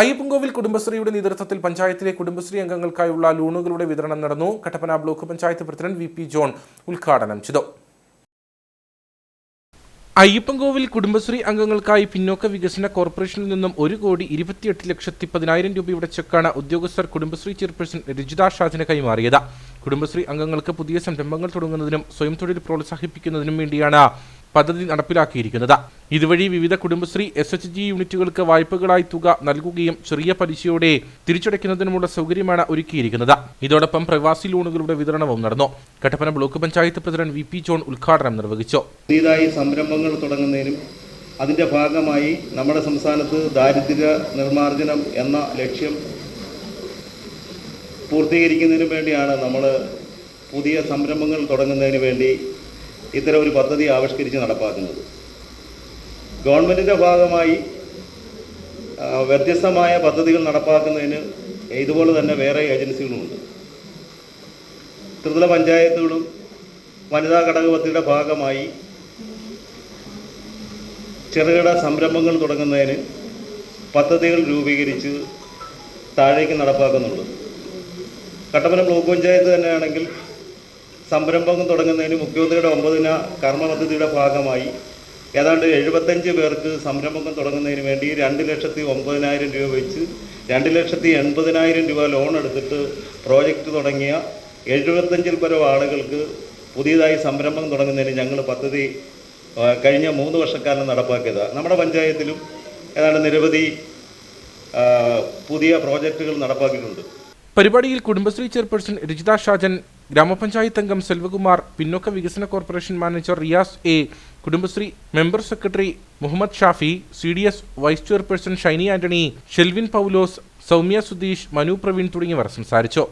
അയ്യപ്പൻകോവിൽ കുടുംബശ്രീയുടെ നേതൃത്വത്തിൽ പഞ്ചായത്തിലെ കുടുംബശ്രീ അംഗങ്ങൾക്കായുള്ള ലോണുകളുടെ വിതരണം നടന്നു. Kattappana block panchayat president V P John ഉദ്ഘാടനം ചെയ്തു. അയ്യപ്പൻകോവിൽ കുടുംബശ്രീ അംഗങ്ങൾക്കായി പിന്നോക്ക വികസന കോർപ്പറേഷനിൽ നിന്നും ഒരു കോടി ഇരുപത്തിയെട്ട് ലക്ഷത്തി പതിനായിരം രൂപയുടെ ചെക്കാണ് ഉദ്യോഗസ്ഥർ കുടുംബശ്രീ ചെയർപേഴ്സൺ രജിത ഷാജിന് കൈമാറിയത്. കുടുംബശ്രീ അംഗങ്ങൾക്ക് പുതിയ സംരംഭങ്ങൾ തുടങ്ങുന്നതിനും സ്വയം തൊഴിൽ പ്രോത്സാഹിപ്പിക്കുന്നതിനും വേണ്ടിയാണ് പദ്ധതി നടപ്പിലാക്കിയിരിക്കുന്നത്. ഇതുവഴി വിവിധ കുടുംബശ്രീ എസ് എച്ച് ജി യൂണിറ്റുകൾക്ക് വായ്പകളായി തുക നൽകുകയും ചെറിയ പലിശയോടെ തിരിച്ചടയ്ക്കുന്നതിനുമുള്ള സൗകര്യമാണ് ഒരുക്കിയിരിക്കുന്നത്. ഇതോടൊപ്പം പ്രവാസി ലോണുകളുടെ വിതരണവും നടന്നു. Kattappana block panchayat president V P John ഉദ്ഘാടനം നിർവഹിച്ചു. പുതിയതായി സംരംഭങ്ങൾ തുടങ്ങുന്നതിനും അതിന്റെ ഭാഗമായി നമ്മുടെ സംസ്ഥാനത്ത് ദാരിദ്ര്യ നിർമാർജനം എന്ന ലക്ഷ്യം പൂർത്തീകരിക്കുന്നതിനു വേണ്ടിയാണ് നമ്മൾ പുതിയ സംരംഭങ്ങൾ തുടങ്ങുന്നതിന് വേണ്ടി ഇത്തരം ഒരു പദ്ധതി ആവിഷ്കരിച്ച് നടപ്പാക്കുന്നത്. ഗവൺമെന്റിന്റെ ഭാഗമായി വ്യത്യസ്തമായ പദ്ധതികൾ നടപ്പാക്കുന്നതിന് ഇതുപോലെ തന്നെ വേറെ ഏജൻസികളുമുണ്ട്. ത്രിതല പഞ്ചായത്തുകളും വനിതാ ഘടക പദ്ധതിയുടെ ഭാഗമായി ചെറുകിട സംരംഭങ്ങൾ തുടങ്ങുന്നതിന് പദ്ധതികൾ രൂപീകരിച്ച് താഴേക്ക് നടപ്പാക്കുന്നുണ്ട്. കട്ടപ്പന ബ്ലോക്ക് പഞ്ചായത്ത് തന്നെയാണെങ്കിൽ സംരംഭം തുടങ്ങുന്നതിന് മുഖ്യമന്ത്രിയുടെ ഒമ്പതിന കർമ്മ പദ്ധതിയുടെ ഭാഗമായി ഏതാണ്ട് എഴുപത്തഞ്ച് പേർക്ക് സംരംഭം തുടങ്ങുന്നതിന് വേണ്ടി രണ്ട് ലക്ഷത്തി ഒമ്പതിനായിരം രൂപ വെച്ച് രണ്ട് ലക്ഷത്തി എൺപതിനായിരം രൂപ ലോൺ എടുത്തിട്ട് പ്രോജക്റ്റ് തുടങ്ങിയ എഴുപത്തഞ്ചിൽ പരം ആളുകൾക്ക് പുതിയതായി സംരംഭം തുടങ്ങുന്നതിന് ഞങ്ങൾ പദ്ധതി കഴിഞ്ഞ മൂന്ന് വർഷക്കാലം നടപ്പാക്കിയതാണ് നമ്മുടെ പഞ്ചായത്തിലും ഏതാണ്ട് നിരവധി പുതിയ പ്രോജക്റ്റുകൾ നടപ്പാക്കിയിട്ടുണ്ട്. പരിപാടിയിൽ കുടുംബശ്രീ ചെയർപേഴ്സൺ രജിത ഷാജൻ ഗ്രാമപഞ്ചായത്ത് അംഗം സെൽവകുമാർ പിന്നോക്ക വികസന corporation manager Riyas A Kudumbashree member secretary Muhammad Shafi C D S vice chairperson Shiny Antony Shelvin Paulose Soumya Sudheesh Manu Praveen തുടങ്ങിയവർ സംസാരിച്ചു.